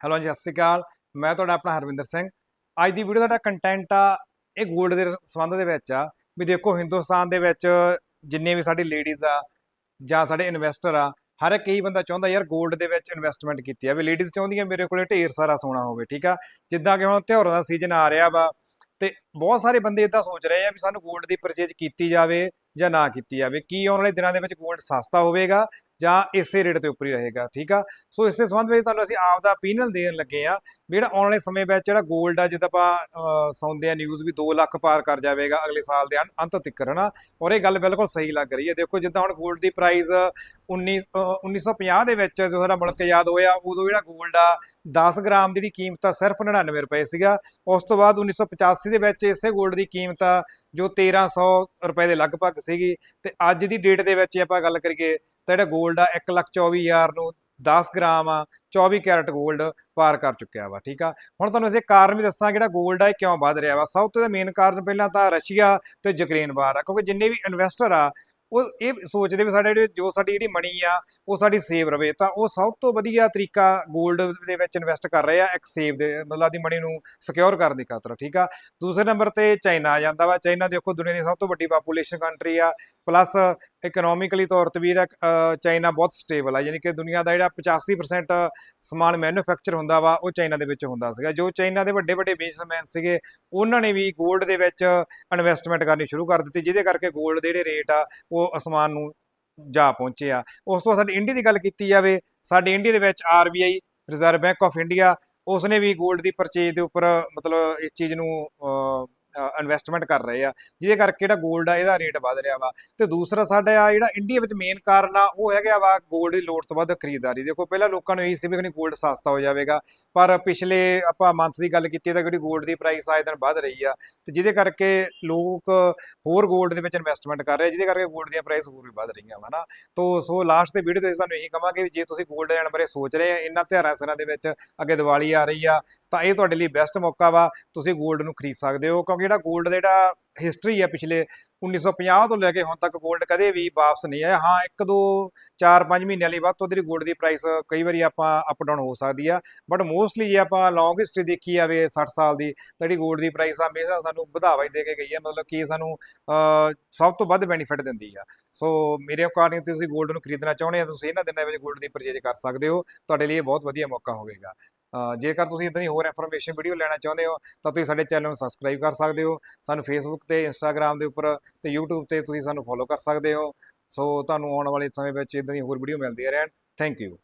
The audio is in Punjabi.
ਹੈਲੋ ਜੀ, ਸਤਿ ਸ਼੍ਰੀ ਅਕਾਲ। ਮੈਂ ਤੁਹਾਡਾ ਆਪਣਾ ਹਰਵਿੰਦਰ ਸਿੰਘ। ਅੱਜ ਦੀ ਵੀਡੀਓ ਦਾ ਜਿਹੜਾ ਕੰਟੈਂਟ ਆ, ਇਹ 골ਡ ਦੇ ਸੰਬੰਧ ਦੇ ਵਿੱਚ ਆ। ਵੀ ਦੇਖੋ, ਹਿੰਦੁਸਤਾਨ ਦੇ ਵਿੱਚ ਜਿੰਨੇ ਵੀ ਸਾਡੀ ਲੇਡੀਜ਼ ਆ, ਜਾਂ ਸਾਡੇ ਇਨਵੈਸਟਰ ਆ, ਹਰ ਇੱਕ ਹੀ ਬੰਦਾ ਚਾਹੁੰਦਾ ਯਾਰ 골ਡ ਦੇ ਵਿੱਚ ਇਨਵੈਸਟਮੈਂਟ ਕੀਤੀ ਆ। ਵੀ ਲੇਡੀਜ਼ ਚਾਹੁੰਦੀਆਂ ਮੇਰੇ ਕੋਲੇ ਢੇਰ ਸਾਰਾ ਸੋਨਾ ਹੋਵੇ, ਠੀਕ ਆ? ਜਿੱਦਾਂ ਕਿ ਹੁਣ ਤਿਉਹਾਰਾਂ ਦਾ ਸੀਜ਼ਨ ਆ ਰਿਹਾ ਵਾ, ਤੇ ਬਹੁਤ ਸਾਰੇ ਬੰਦੇ ਇਦਾਂ ਸੋਚ ਰਹੇ ਆ ਵੀ ਸਾਨੂੰ 골ਡ ਦੀ ਪਰਚੇਜ ਕੀਤੀ ਜਾਵੇ ਜਾਂ ਨਾ ਕੀਤੀ ਜਾਵੇ। ਕੀ ਆਉਣ ਵਾਲੇ ਦਿਨਾਂ ਦੇ ਵਿੱਚ 골ਡ ਸਸਤਾ ਹੋਵੇਗਾ? ਜਾਂ ਇਸੇ ਰੇਟ ਦੇ ਉੱਪਰ ਹੀ ਰਹੇਗਾ, ਠੀਕ ਆ? ਸੋ ਇਸੇ ਸੰਬੰਧ ਵਿੱਚ ਤੁਹਾਨੂੰ ਅਸੀਂ ਆਪ ਦਾ opinion ਦੇਣ ਲੱਗੇ ਆ ਜਿਹੜਾ ਆਉਣ ਵਾਲੇ ਸਮੇਂ ਵਿੱਚ ਜਿਹੜਾ ਗੋਲਡ ਆ, ਜਿੱਦ ਆਪਾਂ ਸੌਂਦੇ ਆ ਨਿਊਜ਼ ਵੀ 2 ਲੱਖ ਪਾਰ ਕਰ ਜਾਵੇਗਾ ਅਗਲੇ ਸਾਲ ਦੇ ਅੰਤ ਤੱਕ, ਹਨਾ? ਔਰ ਇਹ ਗੱਲ ਬਿਲਕੁਲ ਸਹੀ ਲੱਗ ਰਹੀ ਹੈ। ਦੇਖੋ, ਜਿੱਦਾਂ ਹੁਣ ਗੋਲਡ ਦੀ ਪ੍ਰਾਈਸ 19 1950 ਦੇ ਵਿੱਚ ਜੋ ਸਾਡਾ ਮੁਲਕ ਯਾਦ ਹੋਇਆ, ਉਦੋਂ ਜਿਹੜਾ ਗੋਲਡ ਆ 10 ਗ੍ਰਾਮ ਦੀ ਕੀਮਤ ਆ, ਸਿਰਫ 99 ਰੁਪਏ ਸੀਗਾ। ਉਸ ਤੋਂ ਬਾਅਦ 1985 ਦੇ ਵਿੱਚ ਇਸੇ ਗੋਲਡ ਦੀ ਕੀਮਤ ਆ, ਜੋ 1300 ਰੁਪਏ ਦੇ ਲਗਭਗ ਸੀਗੀ। ਤੇ ਅੱਜ ਦੀ ਡੇਟ ਦੇ ਵਿੱਚ ਆਪਾਂ ਗੱਲ ਕਰੀਏ ਤਾਂ ਜਿਹੜਾ ਗੋਲਡ ਆ 1,24,000 ਨੂੰ 10 ਗ੍ਰਾਮ ਆ 24 ਕੈਰਟ ਗੋਲਡ ਪਾਰ ਕਰ ਚੁੱਕਿਆ ਵਾ ਠੀਕ ਆ? ਹੁਣ ਤੁਹਾਨੂੰ ਅਸੀਂ ਕਾਰਨ ਵੀ ਦੱਸਾਂ ਜਿਹੜਾ ਗੋਲਡ ਆ ਇਹ ਕਿਉਂ ਵੱਧ ਰਿਹਾ ਵਾ? ਸਭ ਤੋਂ ਮੇਨ ਕਾਰਨ ਪਹਿਲਾਂ ਤਾਂ ਰਸ਼ੀਆ ਤੇ ਯੂਕਰੇਨ ਵਾਰ ਆ ਕਿਉਂਕਿ ਜਿੰਨੇ ਵੀ ਇਨਵੈਸਟਰ ਆ ਉਹ ਇਹ ਸੋਚਦੇ ਵੀ ਸਾਡੇ ਜਿਹੜੇ ਜੋ ਸਾਡੀ ਜਿਹੜੀ ਮਣੀ ਆ ਉਹ ਸਾਡੀ ਸੇਵ ਰਵੇ ਤਾਂ ਉਹ ਸਭ ਤੋਂ ਵਧੀਆ ਤਰੀਕਾ ਗੋਲਡ ਦੇ ਵਿੱਚ ਇਨਵੈਸਟ ਕਰ ਰਹੇ ਆ ਇੱਕ ਸੇਵ ਦੇ ਮਤਲਬ ਦੀ ਮਣੀ ਨੂੰ ਸਿਕਿਉਰ ਕਰਨ ਦੀ ਖਾਤਰ ਠੀਕ ਆ? ਦੂਸਰੇ ਨੰਬਰ ਤੇ ਚਾਈਨਾ ਆ ਜਾਂਦਾ ਵਾ ਚਾਈਨਾ ਦੇਖੋ ਦੁਨੀਆ ਦੀ ਸਭ ਤੋਂ ਵੱਡੀ ਪਾਪੂਲੇਸ਼ਨ ਕੰਟਰੀ ਆ ਪਲੱਸ ਇਕਨੋਮਿਕਲੀ ਤੌਰ ਤੇ ਵੀ ਚਾਈਨਾ ਬਹੁਤ ਸਟੇਬਲ ਆ, ਯਾਨੀ ਕਿ ਦੁਨੀਆ ਦਾ ਜਿਹੜਾ 85% ਸਮਾਨ ਮੈਨੂਫੈਕਚਰ ਹੁੰਦਾ ਵਾ, ਉਹ ਚਾਈਨਾ ਦੇ ਵਿੱਚ ਹੁੰਦਾ ਸੀਗਾ। ਜੋ ਚਾਈਨਾ ਦੇ ਵੱਡੇ ਵੱਡੇ ਬਿਜ਼ਨਸਮੈਨ ਸੀਗੇ, ਉਹਨਾਂ ਨੇ ਵੀ ਗੋਲਡ ਦੇ ਵਿੱਚ ਇਨਵੈਸਟਮੈਂਟ ਕਰਨੀ ਸ਼ੁਰੂ ਕਰ ਦਿੱਤੀ, ਜਿਹਦੇ ਕਰਕੇ ਗੋਲਡ ਦੇ ਜਿਹੜੇ ਰੇਟ ਆ, ਉਹ ਅਸਮਾਨ ਨੂੰ ਜਾ ਪਹੁੰਚੇ ਆ। ਉਸ ਤੋਂ ਬਾਅਦ ਸਾਡੇ ਇੰਡੀਆ ਦੀ ਗੱਲ ਕੀਤੀ ਜਾਵੇ, ਸਾਡੇ ਇੰਡੀਆ ਦੇ ਵਿੱਚ RBI reserve bank of India ਉਸਨੇ ਵੀ ਗੋਲਡ ਦੀ ਪਰਚੇਜ ਦੇ ਉੱਪਰ, ਮਤਲਬ ਇਸ ਚੀਜ਼ ਨੂੰ ਇਨਵੈਸਟਮੈਂਟ ਕਰ ਰਹੇ ਆ, ਜਿਹਦੇ ਕਰਕੇ ਜਿਹੜਾ 골ਡ ਆ ਇਹਦਾ ਰੇਟ ਵੱਧ ਰਿਹਾ ਵਾ। ਤੇ ਦੂਸਰਾ ਸਾਡਾ ਆ ਜਿਹੜਾ ਇੰਡੀਆ ਵਿੱਚ ਮੇਨ ਕਾਰਨ ਆ, ਉਹ ਹੈਗਾ ਵਾ 골ਡ ਦੀ ਲੋੜ ਤੋਂ ਵੱਧ ਖਰੀਦਦਾਰੀ। ਦੇਖੋ, ਪਹਿਲਾਂ ਲੋਕਾਂ ਨੂੰ ਇਹੀ ਸੀ ਵੀ ਕਿ 골ਡ ਸਸਤਾ ਹੋ ਜਾਵੇਗਾ, ਪਰ ਪਿਛਲੇ ਆਪਾਂ ਮੰਥ ਦੀ ਗੱਲ ਕੀਤੀ ਤਾਂ ਜਿਹੜੀ 골ਡ ਦੀ ਪ੍ਰਾਈਸ ਆਏ ਦਿਨ ਵੱਧ ਰਹੀ ਆ, ਤੇ ਜਿਹਦੇ ਕਰਕੇ ਲੋਕ ਹੋਰ 골ਡ ਦੇ ਵਿੱਚ ਇਨਵੈਸਟਮੈਂਟ ਕਰ ਰਹੇ ਜਿਹਦੇ ਕਰਕੇ 골ਡ ਦੀਆਂ ਪ੍ਰਾਈਸ ਹੋਰ ਵੀ ਵੱਧ ਰਹੀਆਂ ਵਾ ਨਾ। ਤੋਂ, ਸੋ ਲਾਸਟ ਦੇ ਵੀਡੀਓ ਤੇ ਸਾਨੂੰ ਇਹੀ ਕਵਾਂਗੇ ਜੇ ਤੁਸੀਂ 골ਡ ਲੈਣ ਬਾਰੇ ਸੋਚ ਰਹੇ ਆ, ਇਹਨਾਂ ਤਿਹਾਰਾਂ ਸਿਰਾਂ ਦੇ ਵਿੱਚ ਅੱਗੇ ਦੀਵਾਲੀ ਆ ਰਹੀ ਆ ਤਾਂ ਇਹ ਤੁਹਾਡੇ ਲਈ ਬੈਸਟ ਮੌਕਾ ਵਾ, ਤੁਸੀਂ 골ਡ ਨੂੰ ਖਰੀਦ ਸਕਦੇ ਹੋ, ਕਿਉਂਕਿ ਜਿਹੜਾ 골ਡ ਦਾ ਜਿਹੜਾ ਹਿਸਟਰੀ ਹੈ ਪਿਛਲੇ 1950 ਤੋਂ ਲੈ ਕੇ ਹੁਣ ਤੱਕ 골ਡ ਕਦੇ ਵੀ ਵਾਪਸ ਨਹੀਂ ਆਇਆ। ਹਾਂ 1 2 4 5 ਮਹੀਨਿਆਂ ਲਈ ਵੱਧ ਤੋਂ ਦੀ 골ਡ ਦੀ ਪ੍ਰਾਈਸ ਕਈ ਵਾਰੀ ਆਪਾਂ ਅਪ ਡਾਊਨ ਹੋ ਸਕਦੀ ਆ। ਬਟ ਮੋਸਟਲੀ ਜੇ ਆਪਾਂ ਲੌਂਗ ਹਿਸਟਰੀ ਦੇਖੀ ਜਾਵੇ 60 ਸਾਲ ਦੀ, ਤਾਂ ਜਿਹੜੀ 골ਡ ਦੀ ਪ੍ਰਾਈਸ ਆ ਹਮੇਸ਼ਾ ਸਾਨੂੰ ਵਧਾਵਾ ਹੀ ਦੇ ਕੇ ਗਈ ਆ, ਮਤਲਬ ਕਿ ਸਾਨੂੰ ਸਭ ਤੋਂ ਵੱਧ ਬੈਨੀਫਿਟ ਦਿੰਦੀ ਆ। ਸੋ ਮੇਰੇ ਅਕੋਰਡਿੰਗ ਤੁਸੀਂ 골ਡ ਨੂੰ ਖਰੀਦਣਾ ਚਾਹੁੰਦੇ ਆ ਤੁਸੀਂ ਇਹਨਾਂ ਦਿਨਾਂ ਵਿੱਚ 골ਡ ਦੀ ਪਰਚੇਜ ਕਰ ਸਕਦੇ ਹੋ। ਤੁਹਾਡੇ ਲਈ ਇਹ ਬਹੁਤ ਵਧੀਆ ਮੌਕਾ ਹੋਵੇਗਾ। ਜੇਕਰ ਤੁਸੀਂ ਇਦਾਂ ਦੀ ਹੋਰ ਇਨਫੋਰਮੇਸ਼ਨ ਵੀਡੀਓ ਲੈਣਾ ਚਾਹੁੰਦੇ ਹੋ, ਤਾਂ ਤੁਸੀਂ ਸਾਡੇ ਚੈਨਲ ਨੂੰ ਸਬਸਕ੍ਰਾਈਬ ਕਰ ਸਕਦੇ ਹੋ। ਸਾਨੂੰ ਫੇਸਬੁੱਕ ਤੇ ਇੰਸਟਾਗ੍ਰam ਦੇ ਉੱਪਰ ਤੇ YouTube ਤੇ ਤੁਸੀਂ ਸਾਨੂੰ ਫੋਲੋ ਕਰ ਸਕਦੇ ਹੋ। ਸੋ ਤੁਹਾਨੂੰ ਆਉਣ ਵਾਲੇ ਸਮੇਂ ਵਿੱਚ ਇਦਾਂ ਦੀ ਹੋਰ ਵੀਡੀਓ ਮਿਲਦੀਆਂ ਰਹਿਣ। Thank you